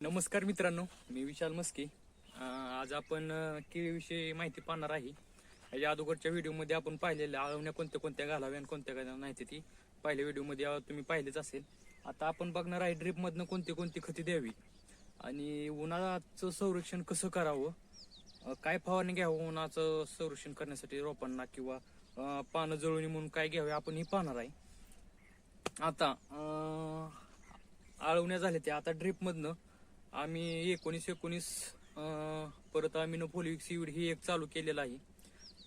नमस्कार मित्रांनो मी विशाल मस्के. आज आपण केळीविषयी माहिती पाहणार आहे. या अगोदरच्या व्हिडिओमध्ये आपण पाहिलेल्या आळवण्या कोणत्या कोणत्या घालाव्या आणि कोणत्या काय नाही ती पहिल्या व्हिडिओमध्ये तुम्ही पाहिलेच असेल. आता आपण बघणार आहे ड्रीपमधनं कोणती कोणती खते द्यावी. आणि उन्हाळ्याचं संरक्षण कसं करावं? काय फवारणी घ्यावं उन्हाचं संरक्षण करण्यासाठी रोपांना किंवा पानं जळवणी म्हणून काय घ्यावे आपण हे पाहणार आहे. आता आळवण्या झाल्या त्या. आता ड्रीपमधनं आम्ही एकोणीस एकोणीस परत आम्ही फोलिक सीड ही एक चालू केलेलं आहे.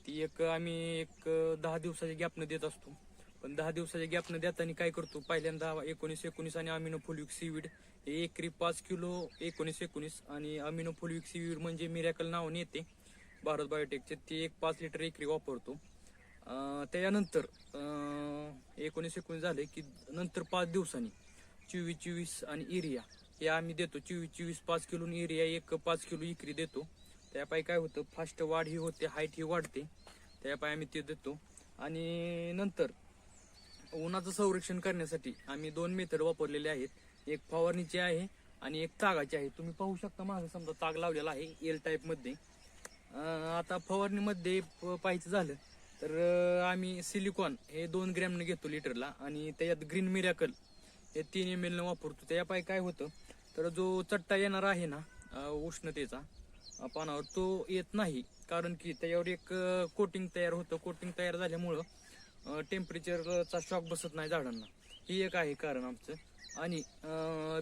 ती एक आम्ही एक दहा दिवसाच्या गॅपनं देत असतो. पण दहा दिवसाच्या गॅपनं देताना काय करतो? पहिल्यांदा एकोणीस एकोणीस आणि अमिनो फोलिक सीविड हे एकरी पाच किलो एकोणीस एकोणीस आणि अमिनो फोलिक सीविड म्हणजे मिरॅकल नावाने येते भारत बायोटेकचे ते एक पाच लिटर एकरी वापरतो. त्याच्यानंतर एकोणीस एकोणीस झाले की नंतर पाच दिवसांनी चोवीस चोवीस आणि एरिया हे आम्ही देतो. चोवीस चोवीस पाच किलो एरिया एक पाच किलो इकरी देतो. त्यापायी काय होतं फास्ट वाढ ही होते हाईट ही वाढते. त्यापायी आम्ही ते देतो. आणि नंतर उन्हाचं संरक्षण करण्यासाठी आम्ही दोन मेथड वापरलेले आहेत. एक फवारणीची आहे आणि एक तागाची आहे. तुम्ही पाहू शकता माझं समजा ताग लावलेला आहे एल टाईपमध्ये आता फवारणीमध्ये पाहायचं झालं तर आम्ही सिलिकॉन हे दोन ग्रॅमनं घेतो लिटरला आणि त्याच्यात ग्रीन मिरॅकल हे तीन एम एलनं वापरतो. त्यापायी काय होतं तर जो चट्टा येणार आहे ना उष्णतेचा पानावर तो येत नाही. कारण की त्याच्यावर एक कोटिंग तयार होतं. कोटिंग तयार झाल्यामुळं टेम्परेचरचा शॉक बसत नाही झाडांना. ही एक आहे कारण आमचं. आणि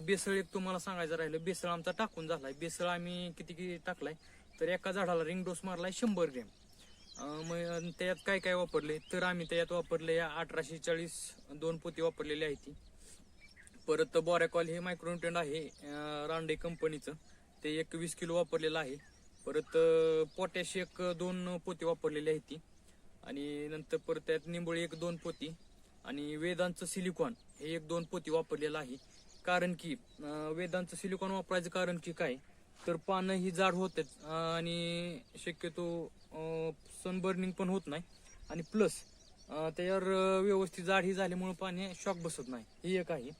बेसळ एक तुम्हाला सांगायचं राहिलं. बेसळ आमचा टाकून झालाय. बेसळ आम्ही किती किती टाकलाय? तर एका झाडाला रिंग डोस मारलाय शंभर ग्रॅम मग त्याच्यात काय काय वापरले तर आम्ही त्याच्यात वापरले अठराशे चाळीस दोन पोती वापरलेली आहे ती. परत बॉरॅकॉल हे मायक्रोन्युट्रंट आहे रांडे कंपनीचं ते एक वीस किलो वापरलेलं आहे. परत पोटॅश एक दोन पोती वापरलेली आहे ती. आणि नंतर परत त्यात निंबोळी एक दोन पोती. आणि वेदांचं सिलिकॉन हे एक दोन पोती वापरलेलं आहे. कारण की वेदांचं सिलिकॉन वापरायचं कारण की काय? तर पानं ही जाड होत आहेत आणि शक्यतो सनबर्निंग पण होत नाही. आणि प्लस त्याच्यावर व्यवस्थित जाड ही झाल्यामुळं पाणी शॉक बसत नाही. ही एक आहे.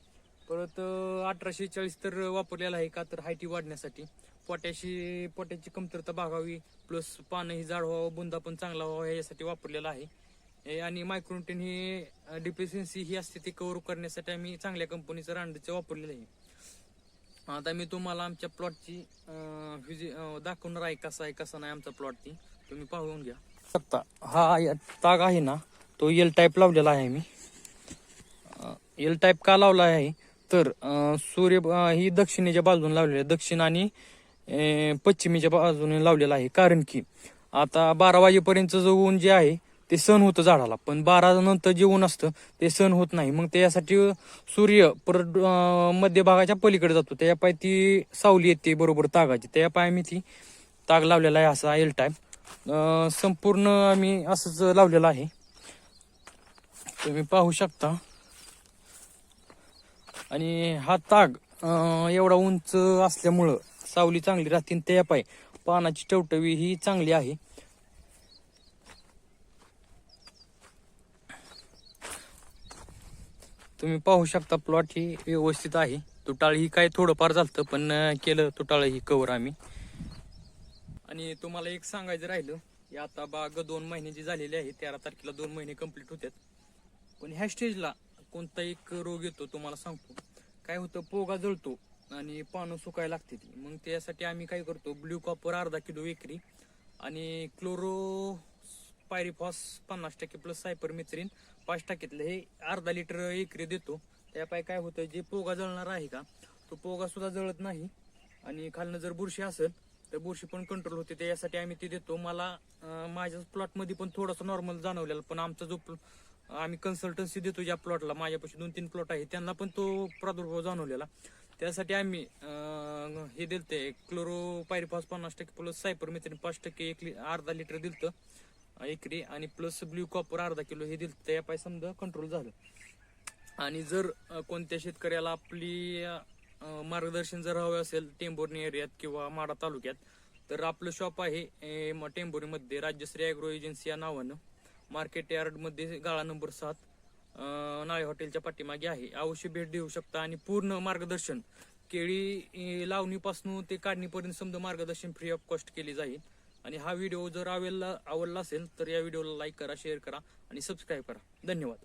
परत अठराशे चाळीस तर वापरलेला आहे का तर हायटी वाढण्यासाठी. पोट्याशी पोट्याची कमतरता भागावी प्लस पानं ही जाड व्हावं बुंदा पण चांगला व्हावा यासाठी वापरलेला आहे. आणि मायक्रोन्टेन ही डिफिशियन्सी ही असते ती कव्हर करण्यासाठी आम्ही चांगल्या कंपनीचं रांडचं वापरलेलं आहे. आता मी तुम्हाला आमच्या प्लॉटची दाखवणार आहे कसा आहे कसा नाही आमचा प्लॉट ती तुम्ही पाहून घ्या. शकता हा या- ताग आहे ना तो एल टाईप लावलेला आहे मी. एल टाईप का लावला आहे? तर सूर्य ही दक्षिणेच्या बाजूने लावलेली आहे. दक्षिण आणि पश्चिमेच्या बाजूने लावलेला आहे. कारण की आता बारा वाजेपर्यंत जो ऊन जे आहे ते सण होतं झाडाला. पण बारा नंतर जे ऊन असतं ते सण होत नाही. मग त्यासाठी सूर्य परत मध्यभागाच्या पलीकडे जातो. त्यापाय ती सावली येते बरोबर तागाची. त्यापाय आम्ही ती ताग लावलेला आहे असा एल टाईप संपूर्ण आम्ही असंच लावलेलं आहे. तुम्ही पाहू शकता. आणि हा ताग एवढा उंच असल्यामुळं सावली चांगली राहते आणि त्या पाय. पानाची टवटवी ही चांगली आहे. तुम्ही पाहू शकता प्लॉट ही व्यवस्थित आहे. तुटाळ ही काय थोडंफार झालं पण केलं तुटाळ ही कवर आम्ही. आणि तुम्हाला एक सांगायचं राहिलं की आता बाग दोन महिन्याची झालेली आहे तेरा तारखेला दोन महिने कंप्लीट होतात पण ह्या स्टेजला कोणता एक रोग येतो तुम्हाला सांगतो. काय होतं पोगा जळतो आणि पानं सुकायला लागते ती. मग त्यासाठी आम्ही काय करतो ब्ल्यू कॉपर अर्धा किलो एकरी आणि क्लोरो पायरीफॉस पन्नास टक्के प्लस सायपर मिथ्रिन पाच टक्क्यातलं हे अर्धा लिटर एकरी देतो. त्यापाय काय होतं जे पोगा जळणार आहे का तो पोगा सुद्धा जळत नाही आणि खालनं जर बुरशी असेल तर बुरशी पण कंट्रोल होते. त्यासाठी आम्ही ते देतो. मला माझ्या प्लॉटमध्ये पण थोडंसं नॉर्मल जाणवलेला पण आमचा जो pl- आम्ही कन्सल्टन्सी देतो ज्या प्लॉटला माझ्यापाशी दोन तीन प्लॉट आहे त्यांना पण तो प्रादुर्भाव जाणवलेला. त्यासाठी आम्ही हे दिलते क्लोरो पायरीपास पन्नास टक्के प्लस सायपर मित्र पाच टक्के एक अर्धा लिटर दिलतं एकरी. आणि प्लस ब्ल्यू कॉपर अर्धा किलो हे दिलं त्या पाय समजा कंट्रोल झालं. आणि जर कोणत्या शेतकऱ्याला आपली मार्गदर्शन जर हवं असेल टेंभुर्णी एरियात किंवा माडा तालुक्यात तर आपलं शॉप आहे अं, म- राज्यश्री अॅग्रो एजन्सी या नावानं. मार्केट यार्डमध्ये गाळा नंबर सात नाळे हॉटेलच्या पाठीमागे आहे. अवश्य भेट देऊ शकता आणि पूर्ण मार्गदर्शन. केळी लावणीपासून ते काढणीपर्यंत समजा मार्गदर्शन फ्री ऑफ कॉस्ट केली जाईल. आणि हा व्हिडिओ जर आवडला आवडला असेल तर या व्हिडिओला लाईक करा शेअर करा आणि सबस्क्राईब करा. धन्यवाद.